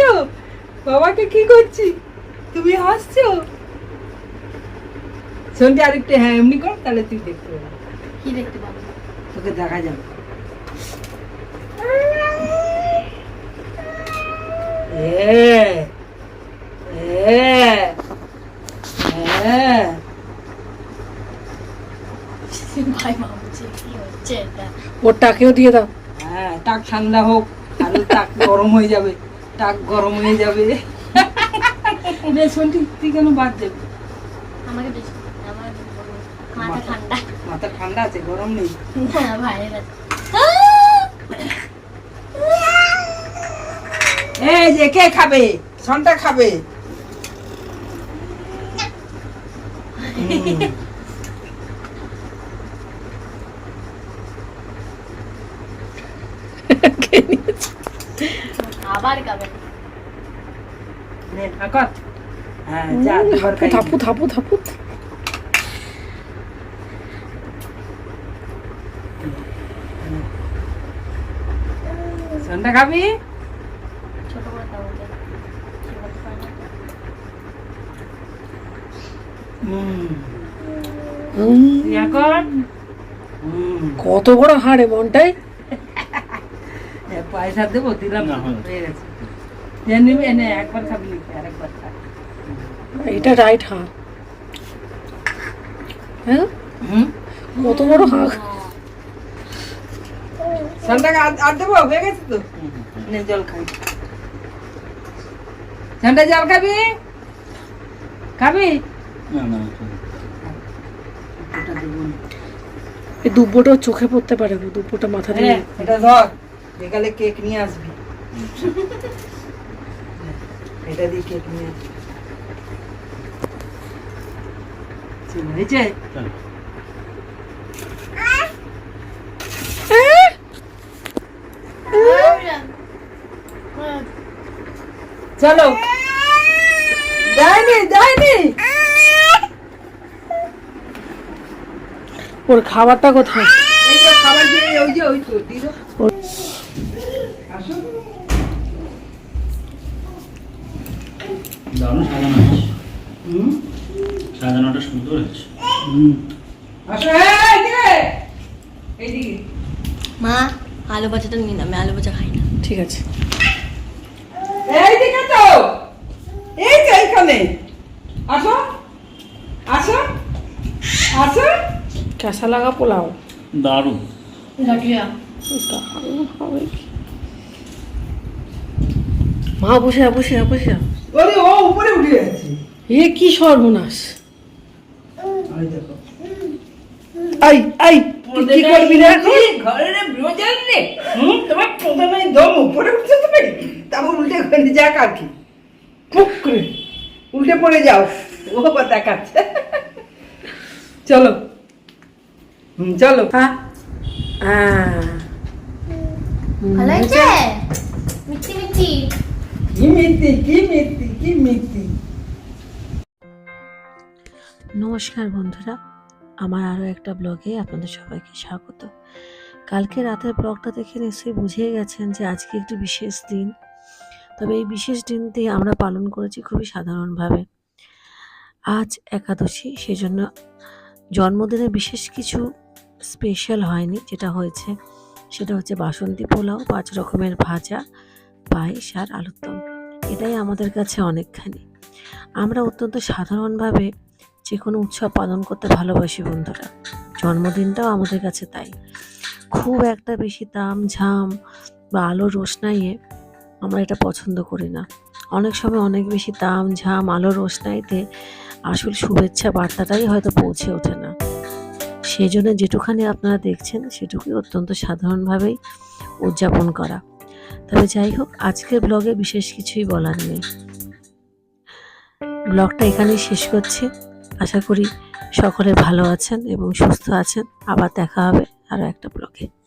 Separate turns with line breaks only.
হাসছো? বাবাকে কি করছি? তুমি হাসছো? আরেকটু হ্যাঁ এমনি কর তাহলে তুই দেখতে পাবি।
কি দেখতে পাবো?
তোকে দেখা যাবে।
ওর টাকেও দিয়ে দাও।
হ্যাঁ। টাক ঠান্ডা হোক আলু টাক গরম হয়ে যাবে। টাক গরম হয়ে যাবে। রে শুনছি তুই কেন বাদ যাবি
আমাকে মাথা ঠান্ডা।
মাথা ঠান্ডা আছে গরম নেই।
না
এই যে কে খাবে? সনটা খাবে হুম।
আবার।
হ্যাঁ।
থাপু থাপু থাপু
খাবি?
ছোট করে দাও।
কত বড় হাড়ে মনটাই
পয়সা দেবো দিলাম হয়ে গেছে। নিবি এনে একবার খাবি আরেকবার খা।
এটা রাইট হাঁ। হ্যাঁ? কত বড় হাঁ।
সনটাকে আর আর দেবো? হয়ে গেছে তো? নে জল খাই। সনটা জল খাবি? খাবি?
না না
ওটা দেবো। না।
এই চোখে পড়তে পারে দুব্বোটা মাথা দিয়ে।
হ্যাঁ, এটা ধর। বিকালে কেক নিয়ে আসবি। এটা দিয়ে কেক নিয়ে আসবি হয়েছে?
চলো।
যায়নি যায়নি।
ওর খাবারটা কোথায়?
খাবার দিয়ে ওই যে ওই তো দিল।
দারুণ সাজানো হয়েছে। সাজানোটা সুন্দর হয়েছে।
মা আলু ভাজাটা নিয়ে না আমি আলু ভাজা খাই না।
ঠিক আছে।
এইদিকে তো! এই তো এইখানে। আসো আসো আসো।
ক্যাসা লাগা পোলাও।
দারুণ।
দারুণ হবে। কি। মা বসে বসে বসে যা।
ওরে ও উপরে উঠে যাচ্ছে
এ কি সর্বনাশ। আই আই কি করবি না
ঘরের বিরোজান নে। হুম? তোমার প্রথমে দম উপরে উঠতে তো পারি তারপর উল্টে ঘরে যাক আর কি। করে। উল্টে পড়ে যাও। ও বা দেখাচ্ছে। চলো। হুম চলো। হ্যাঁ।
হ্যাঁ।
ভালো হয়েছে মিষ্টি মিষ্টি।
নমস্কার বন্ধুরা, আমার আরও একটা ব্লগে আপনাদের সবাইকে স্বাগত। কালকে রাতের ব্লগটা দেখে নিশ্চয়ই বুঝেই গেছেন যে আজকে একটি বিশেষ দিন। তবে এই বিশেষ দিনটি আমরা পালন করেছি খুবই সাধারণভাবে। আজ একাদশী, সেজন্য জন্মদিনে বিশেষ কিছু স্পেশাল হয়নি, যেটা হয়েছে, সেটা হচ্ছে বাসন্তী পোলাও, পাঁচ রকমের ভাজা পায়েস আর আলুর দম এটাই আমাদের কাছে অনেকখানি। আমরা অত্যন্ত সাধারণভাবে যে কোনো উৎসব পালন করতে ভালোবাসি বন্ধুরা। জন্মদিনটাও আমাদের কাছে তাই। খুব একটা বেশি তাম ঝাম বা আলো রোশনাইয়ে আমরা এটা পছন্দ করি না। অনেক সময় অনেক বেশি তাম ঝাম আলো রোশনাইতে আসল শুভেচ্ছা বার্তাটাই হয়তো পৌঁছে ওঠে না। সেই জন্য যেটুখানি আপনারা দেখছেন, সেটুকুই অত্যন্ত সাধারণভাবেই উদযাপন করা। তবে যাই হোক আজকের ব্লগে বিশেষ কিছুই বলার নেই। ব্লগটা এখানেই শেষ করছি। আশা করি সকলে ভালো আছেন এবং সুস্থ আছেন। আবার দেখা হবে আরও একটা ব্লগে